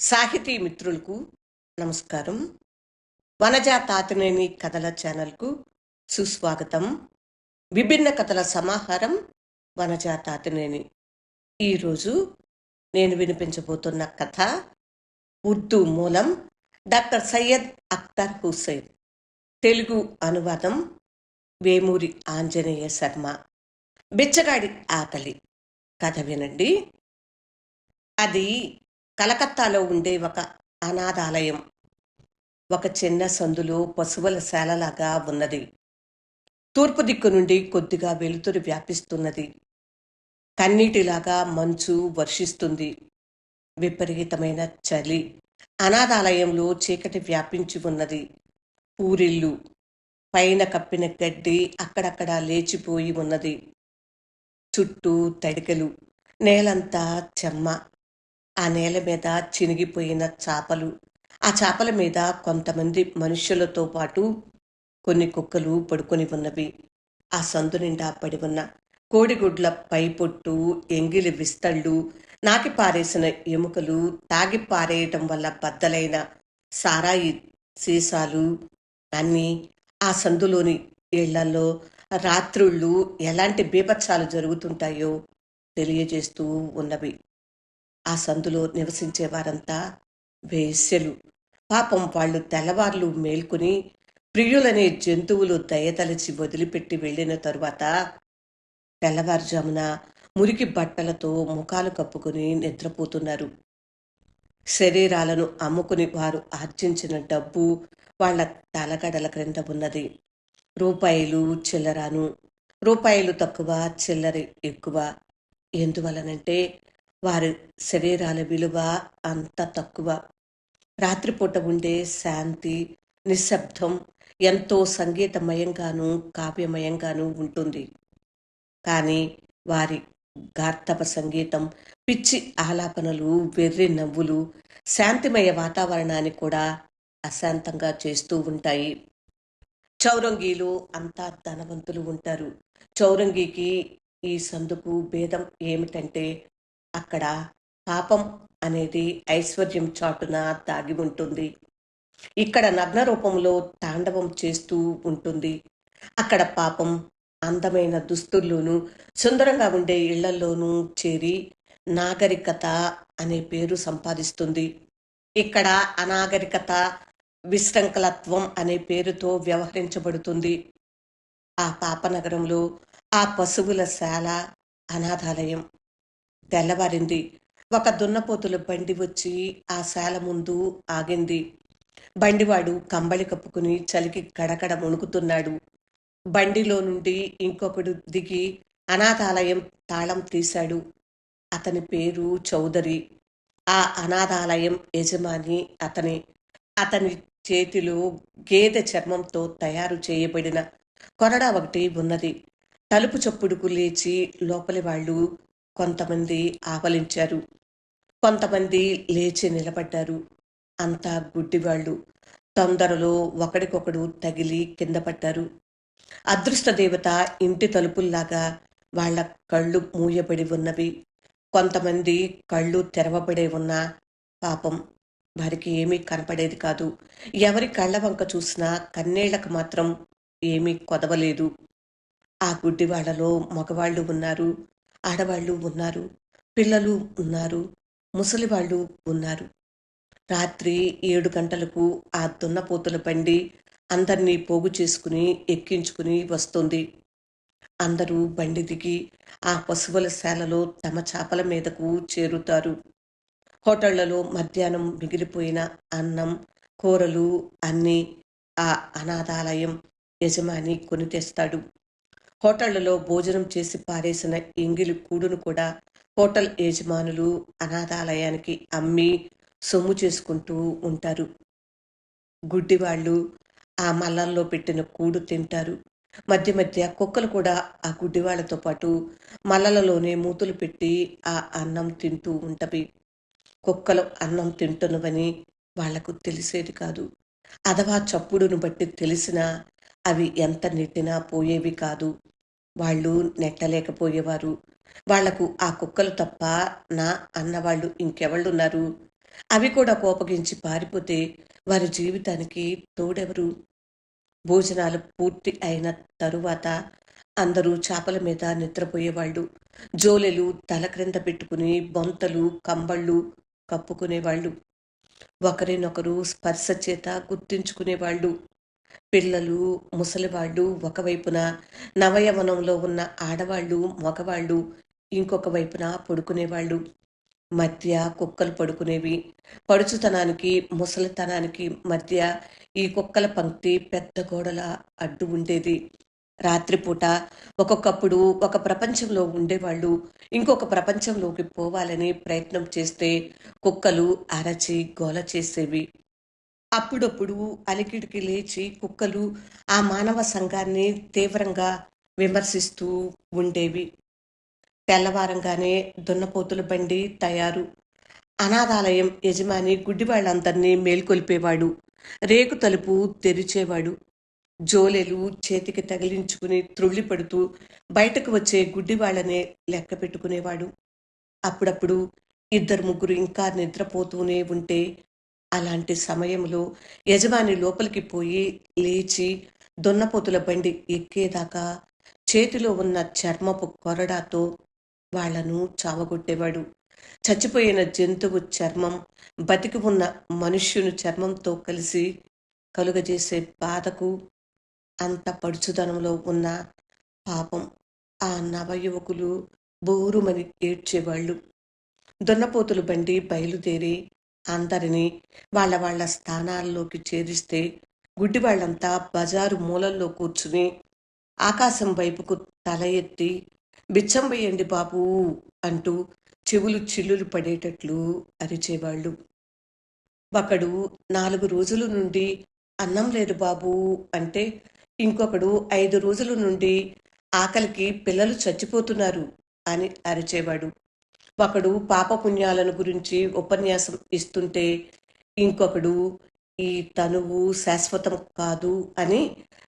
సాహితీ మిత్రులకు నమస్కారం. వనజ తాతనేని కథల ఛానల్కు సుస్వాగతం. విభిన్న కథల సమాహారం వనజ తాతనేని. ఈరోజు నేను వినిపించబోతున్న కథ ఉర్దూ మూలం డాక్టర్ సయ్యద్ అఖ్తర్ హుస్సేన్. తెలుగు అనువాదం వేమూరి ఆంజనేయ శర్మ. బిచ్చగాడి ఆకలి. కథ వినండి. అది కలకత్తాలో ఉండే ఒక అనాథాలయం. ఒక చిన్న సందులో పశువుల శాలలాగా ఉన్నది. తూర్పు దిక్కు నుండి కొద్దిగా వెలుతురు వ్యాపిస్తున్నది. కన్నీటిలాగా మంచు వర్షిస్తుంది. విపరీతమైన చలి. అనాథాలయంలో చీకటి వ్యాపించి ఉన్నది. పూరిల్లు. పైన కప్పిన గడ్డి అక్కడక్కడ లేచిపోయి ఉన్నది. చుట్టూ తడికలు. నేలంతా చెమ్మ. ఆ నేల మీద చినిగిపోయిన చాపలు. ఆ చాపల మీద కొంతమంది మనుష్యులతో పాటు కొన్ని కుక్కలు పడుకొని ఉన్నవి. ఆ సందు నిండా పడి ఉన్న కోడిగుడ్ల పైపొట్టు ఎంగిలి విస్తళ్ళు నాకి పారేసిన ఎముకలు తాగి పారేయటం వల్ల బద్దలైన సారాయి సీసాలు అన్నీ ఆ సందులోని ఇళ్ళలో రాత్రుళ్ళు ఎలాంటి బీభత్సాలు జరుగుతుంటాయో తెలియజేస్తూ ఉన్నవి. ఆ సందులో నివసించే వారంతా వేశ్యలు. పాపం వాళ్ళు తెల్లవార్లు మేల్కొని ప్రియులనే జంతువులు దయతలచి వదిలిపెట్టి వెళ్ళిన తరువాత తెల్లవారుజామున మురికి బట్టలతో ముఖాలు కప్పుకొని నిద్రపోతున్నారు. శరీరాలను అమ్ముకుని వారు ఆర్జించిన డబ్బు వాళ్ళ తలగడల క్రింద ఉన్నది. రూపాయలు చిల్లరాను. రూపాయలు తక్కువ చిల్లర ఎక్కువ. ఎందువలనంటే వారి శరీరాల విలువ అంత తక్కువ. రాత్రిపూట ఉండే శాంతి నిశ్శబ్దం ఎంతో సంగీతమయంగాను కావ్యమయంగాను ఉంటుంది. కానీ వారి గార్తప సంగీతం పిచ్చి ఆలాపనలు వెర్రి నవ్వులు శాంతిమయ వాతావరణాన్ని కూడా అశాంతంగా చేస్తూ ఉంటాయి. చౌరంగీలో అంతా ధనవంతులు ఉంటారు. చౌరంగికి ఈ సందుకు భేదం ఏమిటంటే అక్కడ పాపం అనేది ఐశ్వర్యం చాటున దాగి ఉంటుంది. ఇక్కడ నగ్న రూపంలో తాండవం చేస్తూ ఉంటుంది. అక్కడ పాపం అందమైన దుస్తుల్లోనూ సుందరంగా ఉండే ఇళ్ళలోనూ చేరి నాగరికత అనే పేరు సంపాదిస్తుంది. ఇక్కడ అనాగరికత విశృంఖలత్వం అనే పేరుతో వ్యవహరించబడుతుంది. ఆ పాపనగరంలో ఆ పశువుల శాల అనాథాలయం తెల్లవారింది. ఒక దున్నపోతుల బండి వచ్చి ఆ శాల ముందు ఆగింది. బండివాడు కంబళి కప్పుకుని చలికి గడగడ వణుకుతున్నాడు బండిలో నుండి ఇంకొకడు దిగి అనాథాలయం తాళం తీశాడు. అతని పేరు చౌదరి. ఆ అనాథాలయం యజమాని అతని. అతని చేతిలో గేదె చర్మంతో తయారు చేయబడిన కొరడా ఒకటి ఉన్నది. తలుపు చప్పుడుకు లేచి లోపలి వాళ్ళు కొంతమంది ఆవలించారు. కొంతమంది లేచి నిలబడ్డారు. అంతా గుడ్డివాళ్ళు. తొందరలో ఒకడికొకడు తగిలి కింద పడ్డారు. అదృష్ట దేవత ఇంటి తలుపుల్లాగా వాళ్ళ కళ్ళు మూయబడి ఉన్నవి. కొంతమంది కళ్ళు తెరవబడే ఉన్నా పాపం వారికి ఏమీ కనపడేది కాదు. ఎవరి కళ్ళ వంక చూసినా కన్నేళ్ళకు మాత్రం ఏమీ కొదవలేదు. ఆ గుడ్డివాళ్ళలో మగవాళ్ళు ఉన్నారు. ఆడవాళ్ళు ఉన్నారు పిల్లలు ఉన్నారు ముసలివాళ్ళు ఉన్నారు. రాత్రి ఏడు గంటలకు ఆ దున్నపోతుల బండి అందరినీ పోగు చేసుకుని ఎక్కించుకుని వస్తుంది. అందరూ బండి దిగి ఆ పశువుల శాలలో తమ చేపల మీదకు చేరుతారు. హోటళ్ళలో మధ్యాహ్నం మిగిలిపోయిన అన్నం కూరలు అన్నీ ఆ అనాథాలయం యజమాని కొని తెస్తాడు. హోటళ్ళలో భోజనం చేసి పారేసిన ఎంగిలి కూడును కూడా హోటల్ యజమానులు అనాథాలయానికి అమ్మి సొమ్ము చేసుకుంటూ ఉంటారు. గుడ్డివాళ్ళు ఆ మల్లల్లో పెట్టిన కూడు తింటారు. మధ్య మధ్య కుక్కలు కూడా ఆ గుడ్డివాళ్ళతో పాటు మల్లలలోనే మూతులు పెట్టి ఆ అన్నం తింటూ ఉంటవి కుక్కలు అన్నం తింటున్నవని వాళ్ళకు తెలిసేది కాదు. అథవా చప్పుడును బట్టి తెలిసినా అవి ఎంత నెట్టినా పోయేవి కాదు. వాళ్ళు నెట్టలేకపోయేవారు. వాళ్ళకు ఆ కుక్కలు తప్ప నా అన్నవాళ్ళు ఇంకెవళ్ళున్నారు? అవి కూడా కోపగించి పారిపోతే వారి జీవితానికి తోడెవరు? భోజనాలు పూర్తి అయిన తరువాత అందరూ చేపల మీద నిద్రపోయేవాళ్ళు. జోలెలు తల క్రింద పెట్టుకుని బొంతలు కంబళ్ళు కప్పుకునేవాళ్ళు. ఒకరినొకరు స్పర్శ చేత గుర్తించుకునేవాళ్ళు. పిల్లలు ముసలివాళ్ళు ఒకవైపున నవయవనంలో ఉన్న ఆడవాళ్ళు మగవాళ్ళు ఇంకొక వైపున పడుకునేవాళ్ళు. మధ్య కుక్కలు పడుకునేవి. పడుచుతనానికి ముసలితనానికి మధ్య ఈ కుక్కల పంక్తి పెద్ద గోడల అడ్డు ఉండేది. రాత్రిపూట ఒక్కొక్కప్పుడు ఒక ప్రపంచంలో ఉండేవాళ్ళు ఇంకొక ప్రపంచంలోకి పోవాలని ప్రయత్నం చేస్తే కుక్కలు అరచి గోల చేసేవి. అప్పుడప్పుడు అలికిడికి లేచి కుక్కలు ఆ మానవ సంఘాన్ని తీవ్రంగా విమర్శిస్తూ ఉండేవి. తెల్లవారంగానే దున్నపోతుల బండి తయారు. అనాథాలయం యజమాని గుడ్డివాళ్ళందరినీ మేల్కొల్పేవాడు. రేకు తలుపు తెరిచేవాడు. జోలెలు చేతికి తగిలించుకుని త్రుళ్ళిపడుతూ బయటకు వచ్చే గుడ్డివాళ్ళనే లెక్క పెట్టుకునేవాడు అప్పుడప్పుడు ఇద్దరు ముగ్గురు ఇంకా నిద్రపోతూనే ఉంటే అలాంటి సమయంలో యజమాని లోపలికి పోయి లేచి దున్నపోతుల బండి ఎక్కేదాకా చేతిలో ఉన్న చర్మపు కొరడాతో వాళ్ళను చావగొట్టేవాడు. చచ్చిపోయిన జంతువు చర్మం బతికి ఉన్న మనుష్యుని చర్మంతో కలిసి కలుగజేసే బాధకు అంత పడుచుదనంలో ఉన్న పాపం ఆ నవయువకులు బోరుమని ఏడ్చేవాళ్ళు. దున్నపోతులు బండి బయలుదేరి అందరినీ వాళ్ళ వాళ్ళ స్థానాల్లోకి చేరిస్తే గుడ్డి వాళ్ళంతా బజారు మూలల్లో కూర్చుని ఆకాశం వైపుకు తల ఎత్తి బిచ్చం వేయండి బాబు అంటూ చెవులు చిల్లులు పడేటట్లు అరిచేవాళ్ళు. ఒకడు నాలుగు రోజుల నుండి అన్నం లేదు బాబు అంటే ఇంకొకడు ఐదు రోజుల నుండి ఆకలికి పిల్లలు చచ్చిపోతున్నారు అని అరిచేవాడు. ఒకడు పాపపుణ్యాలను గురించి ఉపన్యాసం ఇస్తుంటే ఇంకొకడు ఈ తనువు శాశ్వతం కాదు అని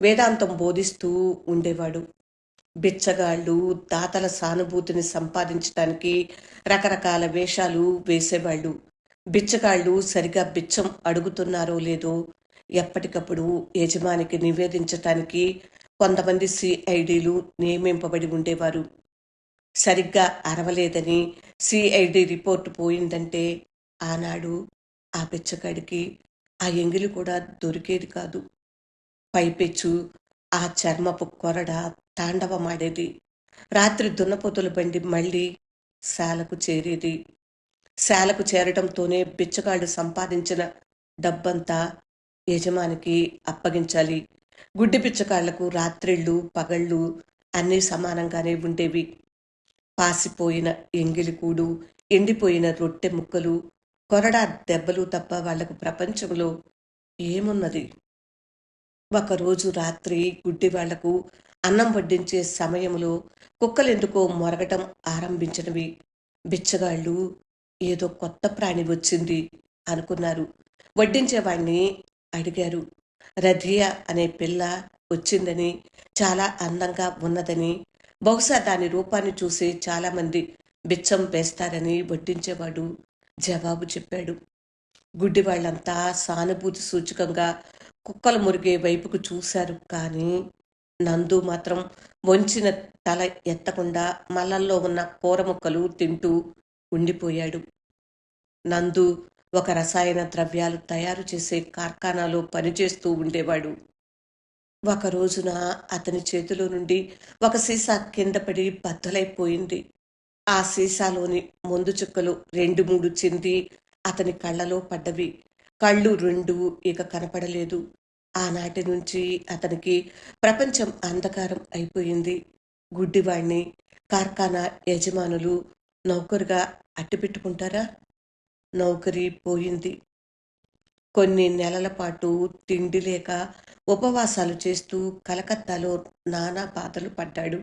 వేదాంతం బోధిస్తూ ఉండేవాడు. బిచ్చగాళ్ళు దాతల సానుభూతిని సంపాదించడానికి రకరకాల వేషాలు వేసేవాళ్ళు. బిచ్చగాళ్ళు సరిగా బిచ్చం అడుగుతున్నారో లేదో ఎప్పటికప్పుడు యజమానికి నివేదించటానికి కొంతమంది సిఐడిలు నియమింపబడి ఉండేవారు. సరిగ్గా అరవలేదని సిఐడి రిపోర్ట్ పోయిందంటే ఆనాడు ఆ బిచ్చగాడికి ఆ ఎంగిలి కూడా దొరికేది కాదు. పైపెచ్చు ఆ చర్మపు కొరడ తాండవమాడేది. రాత్రి దున్నపోతుల బండి మళ్ళీ శాలకు చేరేది. శాలకు చేరటంతోనే బిచ్చగాళ్ళు సంపాదించిన డబ్బంతా యజమానికి అప్పగించాలి. గుడ్డి పిచ్చకాళ్ళకు రాత్రిళ్ళు పగళ్ళు అన్నీ సమానంగానే ఉండేవి. పాసిపోయిన ఎంగిలికూడు ఎండిపోయిన రొట్టె ముక్కలు కొరడా దెబ్బలు తప్ప వాళ్ళకు ప్రపంచంలో ఏమున్నది? ఒకరోజు రాత్రి గుడ్డి వాళ్ళకు అన్నం వడ్డించే సమయంలో కుక్కలెందుకో మొరగటం ఆరంభించినవి. బిచ్చగాళ్ళు ఏదో కొత్త ప్రాణి వచ్చింది అనుకున్నారు. వడ్డించేవాణ్ణి అడిగారు. రధియా అనే పిల్ల వచ్చిందని చాలా అందంగా ఉన్నదని బహుశా దాని రూపాన్ని చూసి చాలామంది బిచ్చం వేస్తారని వడ్డించేవాడు జవాబు చెప్పాడు. గుడ్డి వాళ్ళంతా సానుభూతి సూచకంగా కుక్కలు మురిగే వైపుకు చూశారు కానీ నందు మాత్రం వంచిన తల ఎత్తకుండా మల్లల్లో ఉన్న కూర ముక్కలు తింటూ ఉండిపోయాడు. నందు ఒక రసాయన ద్రవ్యాలు తయారు చేసే కార్ఖానాలో పనిచేస్తూ ఉండేవాడు. ఒక రోజున అతని చేతిలో నుండి ఒక సీసా కింద పడి బద్దలైపోయింది. ఆ సీసాలోని మందు చుక్కలు రెండు మూడు చింది అతని కళ్ళలో పడ్డవి. కళ్ళు రెండు ఇక కనపడలేదు. ఆనాటి నుంచి అతనికి ప్రపంచం అంధకారం అయిపోయింది. గుడ్డివాణ్ణి కార్ఖానా యజమానులు నౌకరుగా అట్టిపెట్టుకుంటారా నౌకరీ పోయింది. కొన్ని నెలల పాటు తిండి లేక ఉపవాసాలు చేస్తూ కలకత్తాలో నానా బాధలు పడ్డాడు.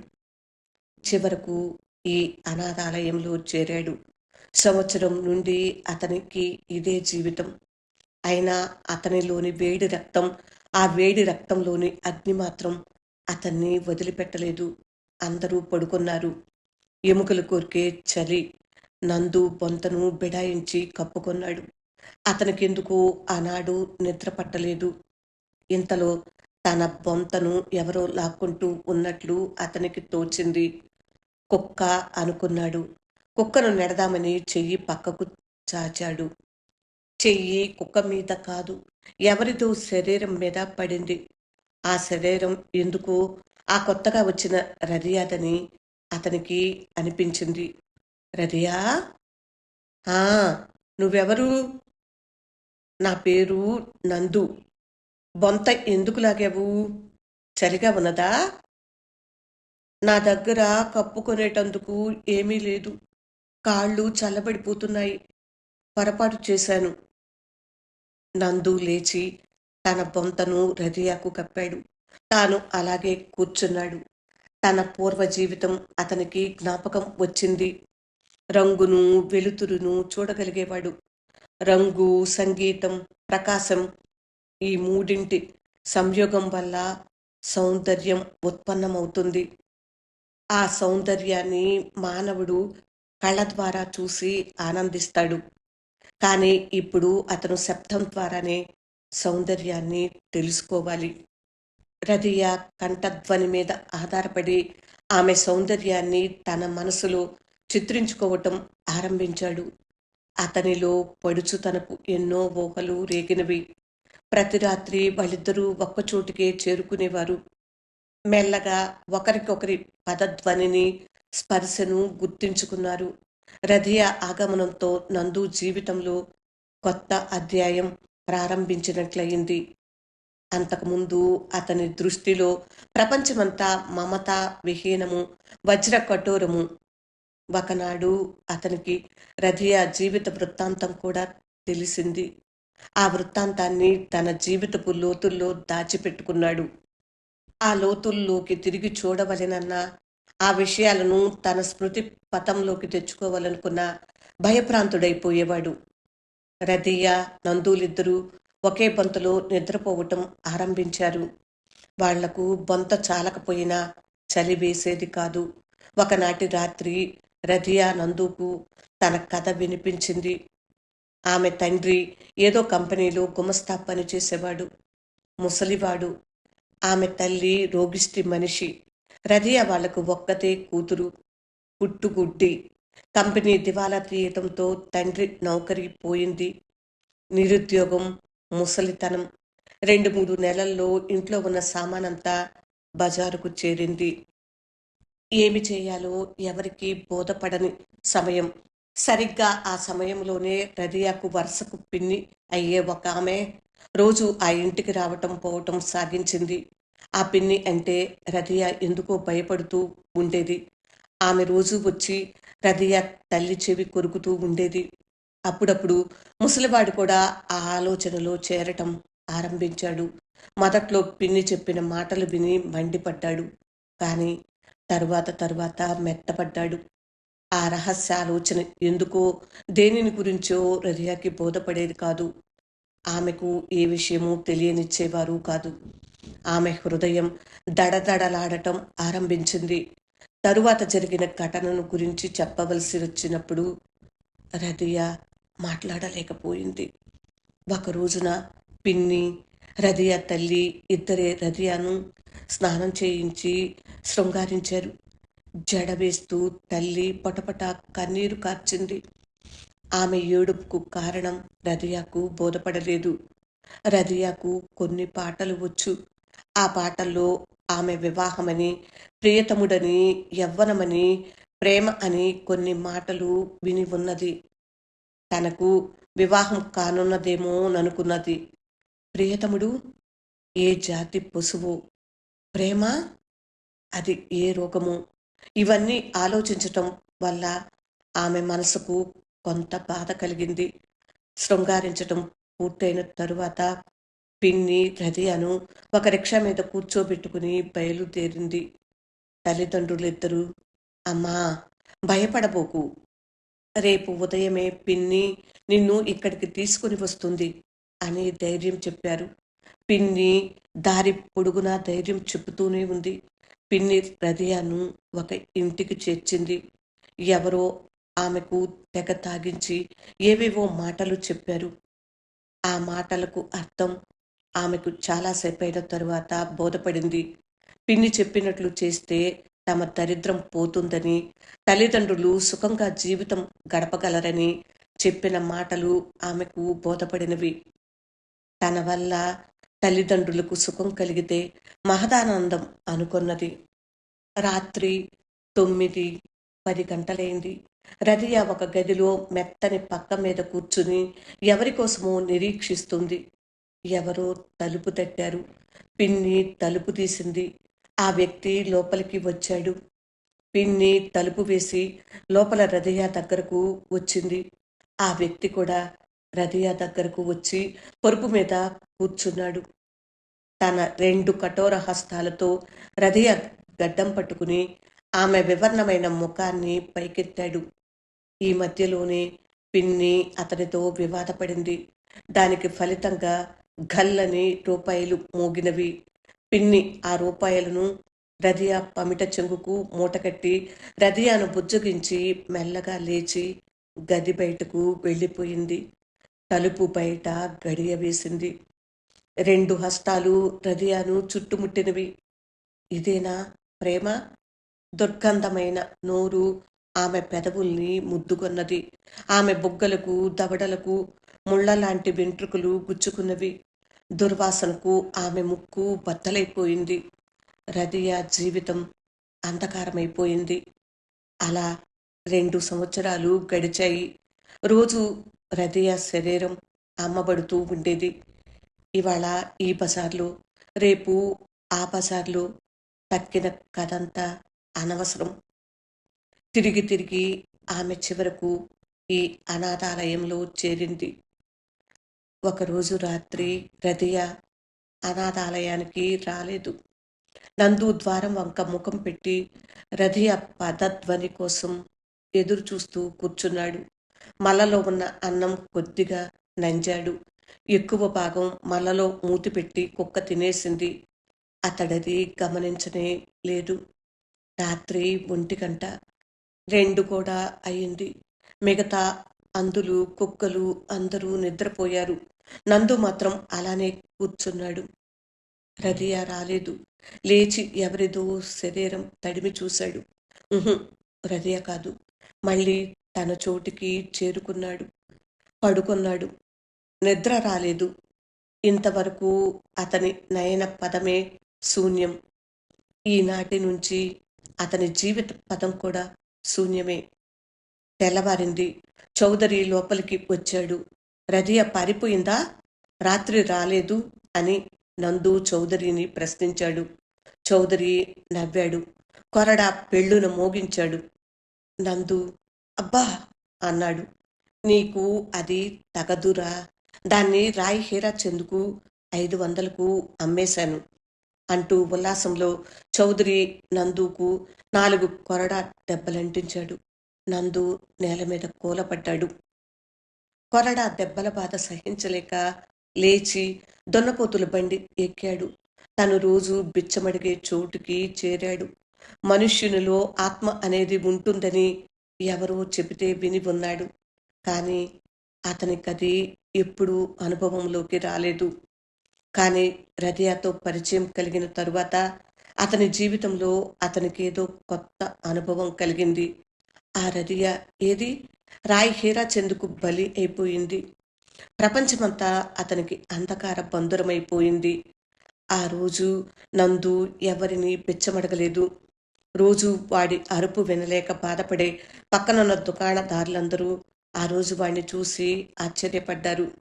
చివరకు ఈ అనాథాలయంలో చేరాడు. సంవత్సరం నుండి అతనికి ఇదే జీవితం. అయినా అతనిలోని వేడి రక్తం ఆ వేడి రక్తంలోని అగ్ని మాత్రం అతన్ని వదిలిపెట్టలేదు. అందరూ పడుకున్నారు. ఎముకలు కోరికే చలి నందు బొంతను బిడాయించి కప్పుకొన్నాడు. అతనికెందుకు ఆనాడు నిద్ర పట్టలేదు. ఇంతలో తన బొంతను ఎవరో లాక్కుంటూ ఉన్నట్లు అతనికి తోచింది. కుక్క అనుకున్నాడు. కుక్కను నెడదామని చెయ్యి పక్కకు చాచాడు. చెయ్యి కుక్క మీద కాదు ఎవరిదో శరీరం మీద పడింది. ఆ శరీరం ఎందుకు ఆ కొత్తగా వచ్చిన రదియాదని అతనికి అనిపించింది. రదియా ఆ నువ్వెవరు? నా పేరు నందు. బొంత ఎందుకు లాగావు? చలిగా ఉన్నదా? నా దగ్గర కప్పుకొనేటందుకు ఏమీ లేదు. కాళ్ళు చల్లబడిపోతున్నాయి. పొరపాటు చేశాను. నందు లేచి తన బొంతను రదియాకు కప్పాడు. తాను అలాగే కూర్చున్నాడు. తన పూర్వ జీవితం అతనికి జ్ఞాపకం వచ్చింది. రంగును వెలుతురును చూడగలిగేవాడు. రంగు సంగీతం ప్రకాశం ఈ మూడింటి సంయోగం వల్ల సౌందర్యం ఉత్పన్నమవుతుంది. ఆ సౌందర్యాన్ని మానవుడు కళ్ళ ద్వారా చూసి ఆనందిస్తాడు. కానీ ఇప్పుడు అతను శబ్దం ద్వారానే సౌందర్యాన్ని తెలుసుకోవాలి. రదియ కంఠధ్వని మీద ఆధారపడి ఆమె సౌందర్యాన్ని తన మనసులో చిత్రించుకోవటం ఆరంభించాడు. అతనిలో పడుచుతనపు ఎన్నో ఊహలు రేగినవి. ప్రతి రాత్రి వాళ్ళిద్దరూ ఒక్కచోటికే చేరుకునేవారు. మెల్లగా ఒకరికొకరి పదధ్వనిని స్పర్శను గుర్తించుకున్నారు. రధియ ఆగమనంతో నందు జీవితంలో కొత్త అధ్యాయం ప్రారంభించినట్లయింది. అంతకుముందు అతని దృష్టిలో ప్రపంచమంతా మమత విహీనము వజ్ర కఠోరము ఒకనాడు అతనికి రధియ జీవిత వృత్తాంతం కూడా తెలిసింది. ఆ వృత్తాంతాన్ని తన జీవితపు లోతుల్లో దాచిపెట్టుకున్నాడు. ఆ లోతుల్లోకి తిరిగి చూడవలెనన్న ఆ విషయాలను తన స్మృతి పథంలోకి తెచ్చుకోవాలనుకున్న భయప్రాంతుడైపోయేవాడు రదియ నందులిద్దరూ ఒకే బొంతలో నిద్రపోవటం ఆరంభించారు. వాళ్ళకు బొంత చాలకపోయినా చలి వేసేది కాదు. ఒకనాటి రాత్రి రజియా నందుకు తన కథ వినిపించింది. ఆమె తండ్రి ఏదో కంపెనీలో గుమస్తా పని చేసేవాడు ముసలివాడు. ఆమె తల్లి రోగిష్టి మనిషి. రజియా వాళ్ళకు ఒక్కతే కూతురు పుట్టుగుడ్డి. కంపెనీ దివాలా తీయటంతో తండ్రి నౌకరీ పోయింది. నిరుద్యోగం ముసలితనం. రెండు మూడు నెలల్లో ఇంట్లో ఉన్న సామానంతా బజారుకు చేరింది. ఏమి చేయాలో ఎవరికి బోధపడని సమయం. సరిగ్గా ఆ సమయంలోనే రదియాకు వరుసకు పిన్ని అయ్యే ఒక ఆమె రోజు ఆ ఇంటికి రావటం పోవటం సాగించింది. ఆ పిన్ని అంటే రదియా ఎందుకో భయపడుతూ ఉండేది. ఆమె రోజు వచ్చి రదియా తల్లి చెవి కొరుకుతూ ఉండేది. అప్పుడప్పుడు ముసలివాడు కూడా ఆ ఆలోచనలో చేరటం ఆరంభించాడు. మొదట్లో పిన్ని చెప్పిన మాటలు విని మండిపడ్డాడు. కానీ తరువాత తరువాత మెత్తపడ్డాడు. ఆ రహస్య ఆలోచన ఎందుకో దేనిని గురించో రజియాకి బోధపడేది కాదు. ఆమెకు ఏ విషయమూ తెలియనిచ్చేవారు కాదు. ఆమె హృదయం దడదడలాడటం ఆరంభించింది. తరువాత జరిగిన ఘటనను గురించి చెప్పవలసి వచ్చినప్పుడు రదియా మాట్లాడలేకపోయింది. ఒక రోజున పిన్ని రదియా తల్లి ఇద్దరే రదియాను స్నానం చేయించి శృంగారించారు. జడ వేస్తూ తల్లి పటపట కన్నీరు కార్చింది. ఆమె ఏడుపుకు కారణం రదియాకు బోధపడలేదు. రదియాకు కొన్ని పాటలు వచ్చు. ఆ పాటల్లో ఆమె వివాహమని ప్రియతముడని యవ్వనమని ప్రేమ అని కొన్ని మాటలు విని ఉన్నది. తనకు వివాహం కానున్నదేమో ననుకున్నది ప్రియతముడు ఏ జాతి పశువు? ప్రేమ అది ఏ రోగము? ఇవన్నీ ఆలోచించటం వల్ల ఆమె మనసుకు కొంత బాధ కలిగింది. శృంగారించటం పూర్తయిన తరువాత పిన్ని రదియాను ఒక రిక్షా మీద కూర్చోబెట్టుకుని బయలుదేరింది. తల్లిదండ్రులిద్దరూ అమ్మా భయపడబోకు. రేపు ఉదయమే పిన్ని నిన్ను ఇక్కడికి తీసుకుని వస్తుంది అని ధైర్యం చెప్పారు. పిన్ని దారి పొడుగునా ధైర్యం చెబుతూనే ఉంది. పిన్ని రదియాను ఒక ఇంటికి చేర్చింది. ఎవరో ఆమెకు తెగ తాగించి ఏవేవో మాటలు చెప్పారు. ఆ మాటలకు అర్థం ఆమెకు చాలాసేపైన తరువాత బోధపడింది. పిన్ని చెప్పినట్లు చేస్తే తమ దరిద్రం పోతుందని తల్లిదండ్రులు సుఖంగా జీవితం గడపగలరని చెప్పిన మాటలు ఆమెకు బోధపడినవి. తన వల్ల తల్లిదండ్రులకు సుఖం కలిగితే మహదానందం అనుకున్నది. రాత్రి తొమ్మిది పది గంటలైంది. రదియా ఒక గదిలో మెత్తని పక్క మీద కూర్చుని ఎవరి కోసమో నిరీక్షిస్తుంది. ఎవరో తలుపు తట్టారు. పిన్ని తలుపు తీసింది. ఆ వ్యక్తి లోపలికి వచ్చాడు. పిన్ని తలుపు వేసి లోపల రదియా దగ్గరకు వచ్చింది. ఆ వ్యక్తి కూడా రదియా దగ్గరకు వచ్చి పొరుపు మీద కూర్చున్నాడు. తన రెండు కఠోర హస్తాలతో రథియ గడ్డం పట్టుకుని ఆమె వివర్ణమైన ముఖాన్ని పైకెత్తాడు. ఈ మధ్యలోనే పిన్ని అతనితో వివాదపడింది. దానికి ఫలితంగా గల్లని రూపాయలు మోగినవి. పిన్ని ఆ రూపాయలను రదియా పమిట చెంగుకు మూటకట్టి రదియాను బుజ్జగించి మెల్లగా లేచి గది బయటకు వెళ్ళిపోయింది. తలుపు బయట గడియ వేసింది. రెండు హస్తాలు రదియాను చుట్టుముట్టినవి. ఇదేనా ప్రేమ? దుర్గంధమైన నోరు ఆమె పెదవుల్ని ముద్దుకొన్నది. ఆమె బుగ్గలకు దవడలకు ముళ్ళలాంటి వెంట్రుకలు గుచ్చుకున్నవి. దుర్వాసనకు ఆమె ముక్కు బద్దలైపోయింది. రదియా జీవితం అంధకారమైపోయింది. అలా రెండు సంవత్సరాలు గడిచాయి. రోజు రదియా శరీరం అమ్మబడుతూ ఉండేది. ఇవాళ ఈ బజార్లు రేపు ఆ బజార్లు తక్కిన కథంతా అనవసరం. తిరిగి తిరిగి ఆమె చివరకు ఈ అనాథాలయంలో చేరింది. ఒకరోజు రాత్రి రదియ అనాథాలయానికి రాలేదు. నందు ద్వారం వంక ముఖం పెట్టి రథియ పదధ్వని కోసం ఎదురు చూస్తూ కూర్చున్నాడు. మలలో ఉన్న అన్నం కొద్దిగా నంజాడు. ఎక్కువ భాగం మలలో మూతి పెట్టి కుక్క తినేసింది. అతడది గమనించనే లేదు. రాత్రి ఒంటి గంట రెండు కూడా అయింది మిగతా అందులు కుక్కలు అందరూ నిద్రపోయారు. నందు మాత్రం అలానే కూర్చున్నాడు. రదియా రాలేదు. లేచి ఎవరిదో శరీరం తడిమి చూశాడు. ఉహుం, రదియ కాదు. మళ్ళీ తన చోటికి చేరుకున్నాడు. పడుకున్నాడు. నిద్ర రాలేదు. ఇంతవరకు అతని నయన పదమే శూన్యం. ఈనాటి నుంచి అతని జీవిత పదం కూడా శూన్యమే. తెల్లవారింది. చౌదరి లోపలికి వచ్చాడు. రదియ పారిపోయిందా? రాత్రి రాలేదు అని నందు చౌదరిని ప్రశ్నించాడు. చౌదరి నవ్వాడు. కొరడా పెళ్ళున మోగించాడు. నందు అబ్బా అన్నాడు. నీకు అది తగదురా. దాన్ని రాయి హీరా చెందుకు ఐదు వందలకు అమ్మేశాను అంటూ ఉల్లాసంలో చౌదరి నందుకు నాలుగు కొరడా దెబ్బలంటించాడు. నందు నేల మీద కూలపడ్డాడు. కొరడా దెబ్బల బాధ సహించలేక లేచి దొన్నపోతుల బండి ఎక్కాడు. తను రోజు బిచ్చమడిగే చోటుకి చేరాడు. మనుష్యునిలో ఆత్మ అనేది ఉంటుందని ఎవరో చెబితే విని ఉన్నాడు కానీ అతనికి అది ఎప్పుడూ అనుభవంలోకి రాలేదు. కానీ రదియాతో పరిచయం కలిగిన తరువాత అతని జీవితంలో అతనికి ఏదో కొత్త అనుభవం కలిగింది. ఆ రదియా ఏది? రాయ్ హీరా చెందుకు బలి అయిపోయింది. ప్రపంచమంతా అతనికి అంధకార బంధురమైపోయింది. ఆ రోజు నందు ఎవరిని పిచ్చమడగలేదు. రోజు వాడి అరుపు వినలేక బాధపడే పక్కనున్న దుకాణదారులందరూ ఆ రోజు వాడిని చూసి ఆశ్చర్యపడ్డారు.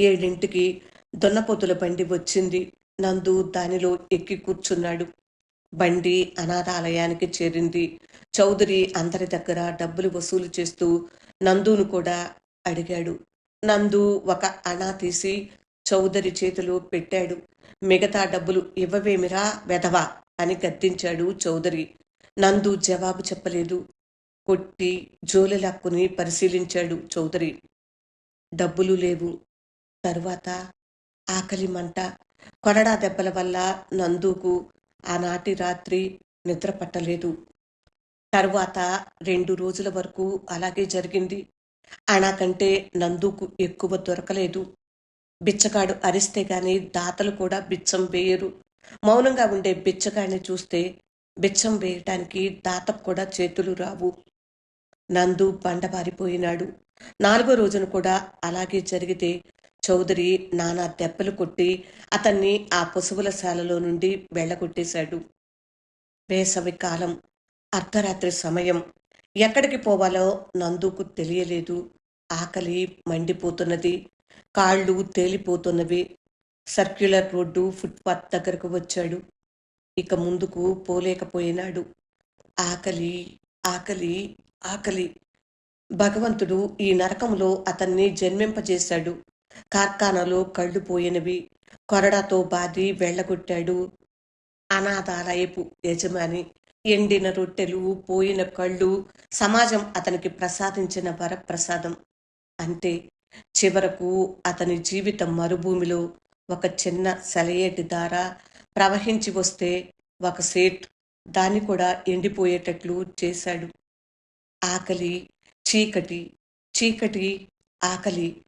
ఏడింటికి దొన్నపోతుల బండి వచ్చింది. నందు దానిలో ఎక్కి కూర్చున్నాడు. బండి అనాథాలయానికి చేరింది. చౌదరి అందరి దగ్గర డబ్బులు వసూలు చేస్తూ నందును కూడా అడిగాడు. నందు ఒక అనా తీసి చౌదరి చేతిలో పెట్టాడు. మిగతా డబ్బులు ఇవ్వవేమిరా వెధవా అని గద్దించాడు చౌదరి. నందు జవాబు చెప్పలేదు. కొట్టి జోలెలాక్కుని పరిశీలించాడు చౌదరి. డబ్బులు లేవు. తరువాత ఆకలి మంట. కొరడా దెబ్బల వల్ల నందుకు ఆనాటి రాత్రి నిద్ర పట్టలేదు. తరువాత రెండు రోజుల వరకు అలాగే జరిగింది. అనా కంటే నందుకు ఎక్కువ దొరకలేదు. బిచ్చగాడు అరిస్తే గాని దాతలు కూడా బిచ్చం వేయరు. మౌనంగా ఉండే బిచ్చగాడిని చూస్తే బిచ్చం వేయటానికి దాతకు కూడా చేతులు రావు. నందు బండబారిపోయినాడు నాలుగో రోజున కూడా అలాగే జరిగితే చౌదరి నానా దెబ్బలు కొట్టి అతన్ని ఆ పశువుల శాలలో నుండి వెళ్ళగొట్టేశాడు. వేసవి కాలం అర్ధరాత్రి సమయం. ఎక్కడికి పోవాలో నందుకు తెలియలేదు. ఆకలి మండిపోతున్నది. కాళ్ళు తేలిపోతున్నవి. సర్క్యులర్ రోడ్డు ఫుట్పాత్ దగ్గరకు వచ్చాడు. ఇక ముందుకు పోలేకపోయినాడు. ఆకలి ఆకలి ఆకలి. భగవంతుడు ఈ నరకంలో అతన్ని జన్మింపజేశాడు. కార్ఖానాలో కళ్ళు పోయినవి. కొరడాతో బాది వెళ్ళగొట్టాడు. అనాథాలయపు యజమాని. ఎండిన రొట్టెలు పోయిన కళ్ళు. సమాజం అతనికి ప్రసాదించిన వరప్రసాదం. అంటే చివరకు అతని జీవితం మరుభూమిలో ఒక చిన్న సెలయేటి దార ప్రవహించి వస్తే ఒక సేట్ దాన్ని కూడా ఎండిపోయేటట్లు చేశాడు. ఆకలి చీకటి చీకటి ఆకలి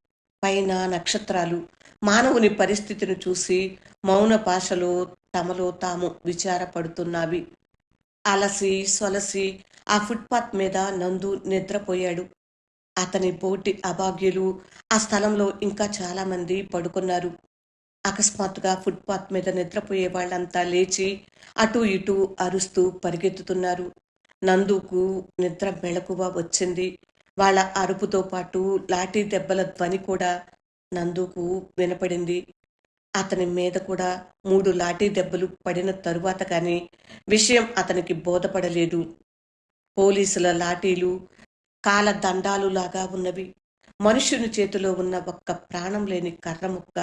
పైన నక్షత్రాలు మానవుని పరిస్థితిని చూసి మౌన భాషలో తమలో తాము విచారపడుతున్నవి. అలసి సొలసి ఆ ఫుట్పాత్ మీద నందు నిద్రపోయాడు. అతని బోటి అభాగ్యులు. ఆ స్థలంలో ఇంకా చాలా మంది పడుకున్నారు. అకస్మాత్తుగా ఫుట్పాత్ మీద నిద్రపోయే వాళ్ళంతా లేచి అటు ఇటు అరుస్తూ పరిగెత్తుతున్నారు. నందుకు నిద్ర మెళకువ వచ్చింది. వాళ్ళ అరుపుతో పాటు లాఠీ దెబ్బల ధ్వని కూడా నందుకు వినపడింది. అతని మీద కూడా మూడు లాఠీ దెబ్బలు పడిన తరువాత కానీ విషయం అతనికి బోధపడలేదు. పోలీసుల లాఠీలు కాలదండాలు లాగా ఉన్నవి. మనుషుని చేతిలో ఉన్న ఒక్క ప్రాణం లేని కర్ర ముక్క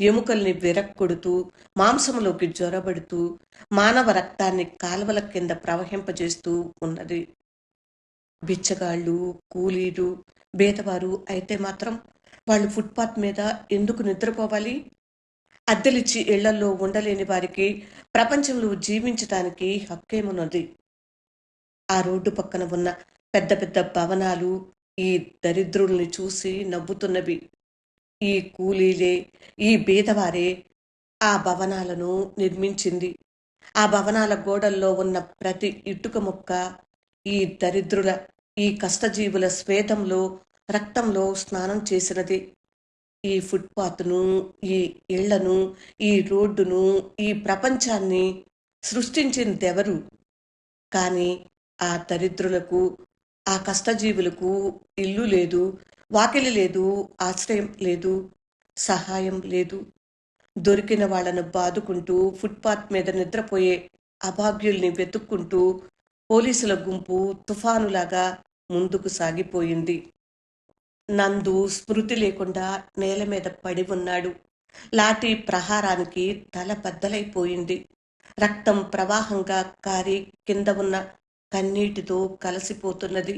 ఎముకల్ని విరక్కొడుతూ మాంసంలోకి జ్వరబడుతూ మానవ రక్తాన్ని కాలువల కింద ప్రవహింపజేస్తూ ఉన్నది. బిచ్చగాళ్ళు కూలీలు బేదవారు అయితే మాత్రం వాళ్ళు ఫుట్పాత్ మీద ఎందుకు నిద్రపోవాలి? అద్దెలిచ్చి ఇళ్ళలో ఉండలేని వారికి ప్రపంచంలో జీవించటానికి హక్కేమున్నది? ఆ రోడ్డు పక్కన ఉన్న పెద్ద పెద్ద భవనాలు ఈ దరిద్రుల్ని చూసి నవ్వుతున్నవి. ఈ కూలీలే ఈ బీదవారే ఆ భవనాలను నిర్మించింది. ఆ భవనాల గోడల్లో ఉన్న ప్రతి ఇటుక ముక్క ఈ దరిద్రుల ఈ కష్టజీవుల శ్వేతంలో రక్తంలో స్నానం చేసినది. ఈ ఫుట్పాత్ను ఈ ఇళ్ళను ఈ రోడ్డును ఈ ప్రపంచాన్ని సృష్టించిందెవరు? కానీ ఆ దరిద్రులకు ఆ కష్టజీవులకు ఇల్లు లేదు వాకిలి లేదు ఆశ్రయం లేదు సహాయం లేదు. దొరికిన వాళ్ళను బాదుకుంటూ ఫుట్పాత్ మీద నిద్రపోయే అభాగ్యుల్ని వెతుక్కుంటూ పోలీసుల గుంపు తుఫానులాగా ముందుకు సాగిపోయింది. నందు స్మృతి లేకుండా నేల మీద పడి ఉన్నాడు. లాఠీ ప్రహారానికి తల బద్దలైపోయింది. రక్తం ప్రవాహంగా కారి కింద ఉన్న కన్నీటితో కలసిపోతున్నది.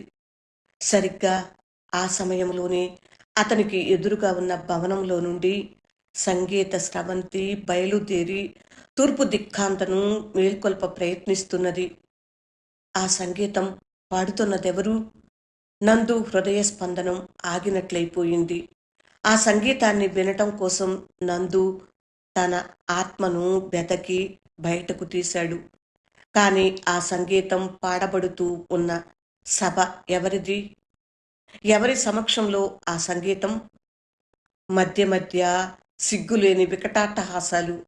సరిగ్గా ఆ సమయంలోనే అతనికి ఎదురుగా ఉన్న భవనంలో నుండి సంగీత స్రవంతి బయలుదేరి తూర్పు దిక్కాంతను మేల్కొల్ప ప్రయత్నిస్తున్నది. ఆ సంగీతం పాడుతున్నదెవరు? నందు హృదయ స్పందనం ఆగినట్లయిపోయింది. ఆ సంగీతాన్ని వినటం కోసం నందు తన ఆత్మను బెతకి బయటకు తీశాడు. కానీ ఆ సంగీతం పాడబడుతూ ఉన్న సభ ఎవరిది? ఎవరి సమక్షంలో ఆ సంగీతం? మధ్య మధ్య సిగ్గులేని వికటాట్టహాసాలు.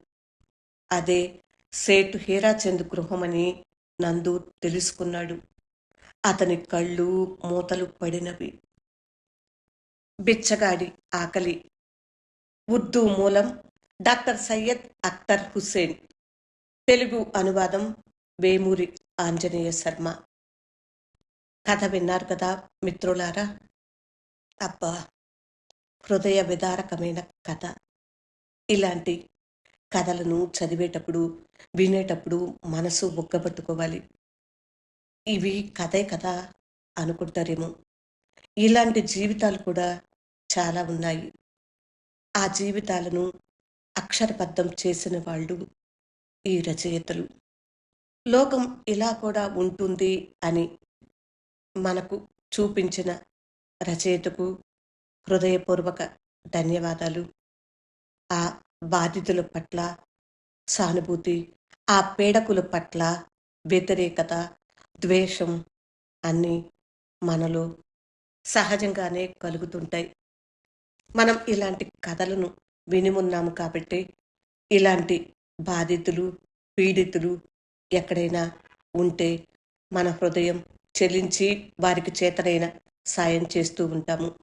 అదే సేటు హీరాచంద్ గృహమని నందు తెలుసుకున్నాడు. అతని కళ్ళు మూతలు పడినవి. బిచ్చగాడి ఆకలి. ఉర్దూ మూలం డాక్టర్ సయ్యద్ అఖ్తర్ హుస్సేన్. తెలుగు అనువాదం వేమూరి ఆంజనేయ శర్మ. కథ విన్నారు కదా మిత్రులారా? అబ్బా హృదయ విదారకమైన కథ. ఇలాంటి కథలను చదివేటప్పుడు వినేటప్పుడు మనసు ఒగ్గబట్టుకోవాలి ఇవి కథే కదా అనుకుంటారేమో. ఇలాంటి జీవితాలు కూడా చాలా ఉన్నాయి. ఆ జీవితాలను అక్షరబద్ధం చేసిన వాళ్ళు ఈ రచయితలు. లోకం ఇలా కూడా ఉంటుంది అని మనకు చూపించిన రచయితకు హృదయపూర్వక ధన్యవాదాలు. ఆ బాధితుల పట్ల సానుభూతి ఆ పీడకుల పట్ల వ్యతిరేకత ద్వేషం అన్నీ మనలో సహజంగానే కలుగుతుంటాయి. మనం ఇలాంటి కథలను విని ఉన్నాము కాబట్టి ఇలాంటి బాధితులు పీడితులు ఎక్కడైనా ఉంటే మన హృదయం చెలించి వారికి చేతనైన సాయం చేస్తూ ఉంటాము.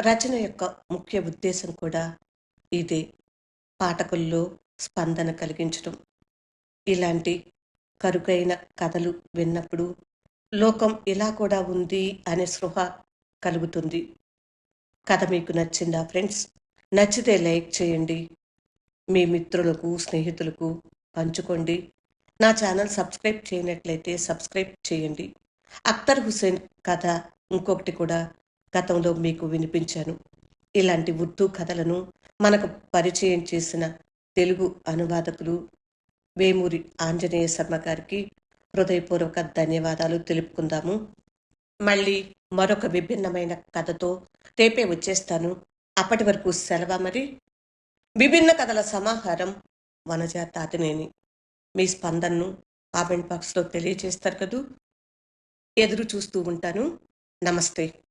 రచన యొక్క ముఖ్య ఉద్దేశం కూడా ఇదే. పాఠకుల్లో స్పందన కలిగించడం. ఇలాంటి కరుకైన కథలు విన్నప్పుడు లోకం ఇలా కూడా ఉంది అనే స్పృహ కలుగుతుంది. కథ మీకు నచ్చిందా ఫ్రెండ్స్? నచ్చితే లైక్ చేయండి. మీ మిత్రులకు స్నేహితులకు పంచుకోండి. నా ఛానల్ సబ్స్క్రైబ్ చేయనట్లయితే సబ్స్క్రైబ్ చేయండి. అక్తర్ హుసేన్ కథ ఇంకొకటి కూడా గతంలో మీకు వినిపించాను. ఇలాంటి ఉర్దూ కథలను మనకు పరిచయం చేసిన తెలుగు అనువాదకులు వేమూరి ఆంజనేయ శర్మ గారికి హృదయపూర్వక ధన్యవాదాలు తెలుపుకుందాము. మళ్ళీ మరొక విభిన్నమైన కథతో రేపే వచ్చేస్తాను. అప్పటి వరకు సెలవు మరి? విభిన్న కథల సమాహారం వనజ తాతినేని మీ స్పందనను కామెంట్ బాక్స్లో తెలియజేస్తారు కదూ. ఎదురు చూస్తూ ఉంటాను. నమస్తే.